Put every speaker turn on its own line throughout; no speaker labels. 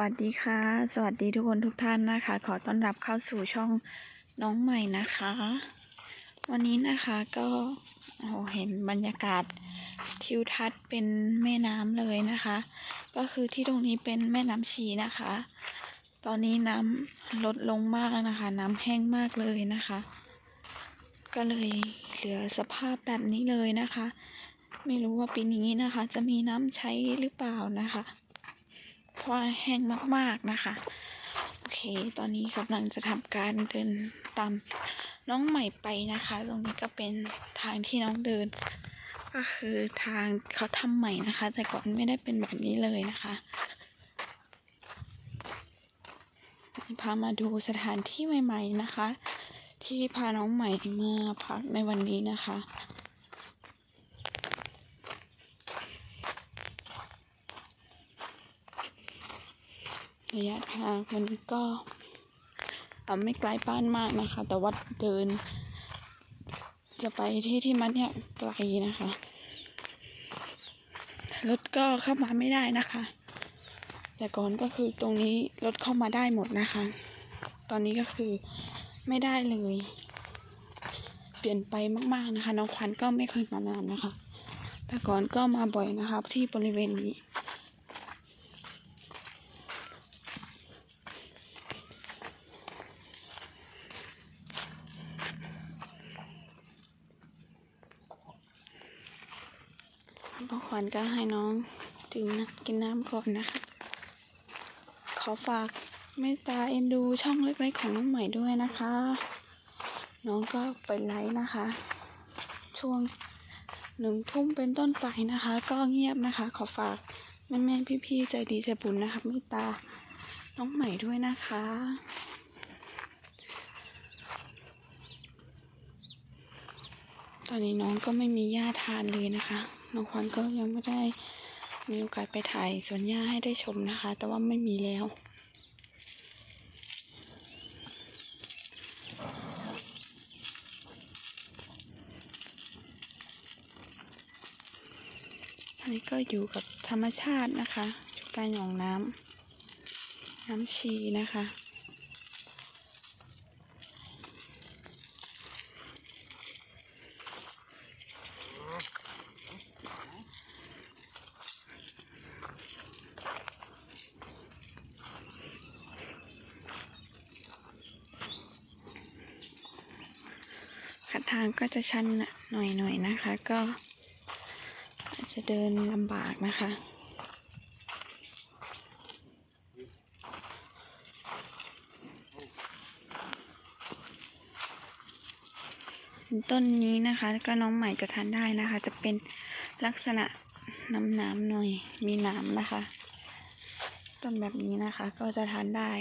วัสดีค่ะ สวัสดีทุกคนทุกท่านนะคะ ขอต้อนรับเข้าสู่ช่องน้องใหม่นะคะ วันนี้นะคะก็โหเห็นบรรยากาศทิวทัศน์เป็นแม่น้ำเลยนะคะ ก็คือที่ตรงนี้เป็นแม่น้ำชีนะคะ ตอนนี้น้ำลดลงมากนะคะ น้ำแห้งมากเลยนะคะ ก็เลยเหลือสภาพแบบนี้เลยนะคะ ไม่รู้ว่าปีนี้นะคะ จะมีน้ำใช้หรือเปล่านะคะ เพราะว่าแห้งมากๆนะคะ โอเค ตอนนี้กำลังจะทำการเดินตามน้องใหม่ไปนะคะ ตรงนี้ก็เป็นทางที่น้องเดิน ก็คือทางเขาทำใหม่นะคะ แต่ก่อนไม่ได้เป็นแบบนี้เลยนะคะพามาดูสถานที่ใหม่ ๆนะคะ ที่พาน้องใหม่มาพักในวันนี้นะคะ ระยะทางวันนี้ก็ไม่ไกลบ้านมากนะคะ แต่ว่าเดิน จะไปที่ที่มันเนี่ยไกลนะคะ รถก็เข้ามาไม่ได้นะคะ แต่ก่อนก็คือตรงนี้รถเข้ามาได้หมดนะคะ ตอนนี้ก็คือไม่ได้เลย เปลี่ยนไปมากๆนะคะ น้องควันก็ไม่เคยมานานนะคะ แต่ก่อนก็มาบ่อยนะคะ ที่บริเวณนี้ พ่อขวัญก็ให้น้องดื่มน้ำกินน้ำก่อนนะคะ ขอฝากเมตตาเอ็นดูช่องเล็กๆของน้องใหม่ด้วยนะคะ น้องก็ไปไลฟ์นะคะ ช่วงหนึ่งทุ่มเป็นต้นไปนะคะ ก็เงียบนะคะ ขอฝากแม่ๆพี่ๆใจดีใจบุญนะคะเมตตาน้องใหม่ด้วยนะคะตอนนี้น้องก็ไม่มีหญ้าทานเลยนะคะ น้องควันก็ยังไม่ได้มีโอกาสไปถ่ายสวนหญ้าให้ได้ชมนะคะ แต่ว่าไม่มีแล้วอันนี้ก็อยู่กับธรรมชาตินะคะใกล้หนองน้ำน้ำชีนะคะ ขัดทางก็จะชันหน่อยๆนนะคะ ก็อาจจะเดินลำบากนะคะ ต้นนี้นะคะก็น้องใหม่จะทานได้นะคะ จะเป็นลักษณะน้ำน้ำๆหน่อยมีน้ำนะคะ ต้นแบบนี้นะคะก็จะทานได้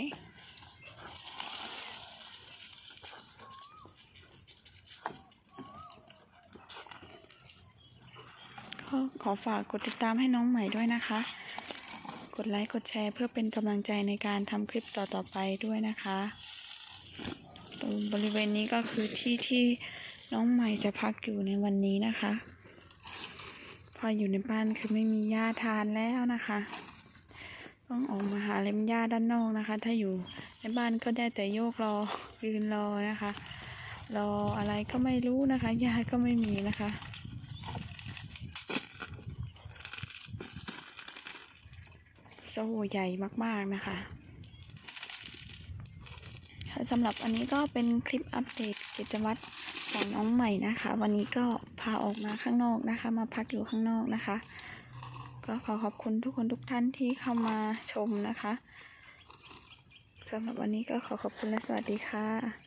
ขอฝากกดติดตามให้น้องใหม่ด้วยนะคะ กดไลค์กดแชร์เพื่อเป็นกำลังใจในการทำคลิปต่อๆไปด้วยนะคะ ตรงบริเวณนี้ก็คือที่ที่น้องใหม่จะพักอยู่ในวันนี้นะคะ พออยู่ในบ้านคือไม่มีหญ้าทานแล้วนะคะ ต้องออกมาหาเล็มหญ้าด้านนอกนะคะ ถ้าอยู่ในบ้านก็ได้แต่โยกรอยืนรอนะคะ รออะไรก็ไม่รู้นะคะหญ้าก็ไม่มีนะคะ โซ่ใหญ่มากๆนะคะสำหรับอันนี้ก็เป็นคลิปอัปเดตกิจวัตรของน้องใหม่นะคะ วันนี้ก็พาออกมาข้างนอกนะคะ มาพักอยู่ข้างนอกนะคะ ก็ขอขอบคุณทุกคนทุกท่านที่เข้ามาชมนะคะสำหรับวันนี้ก็ขอขอบคุณและสวัสดีค่ะ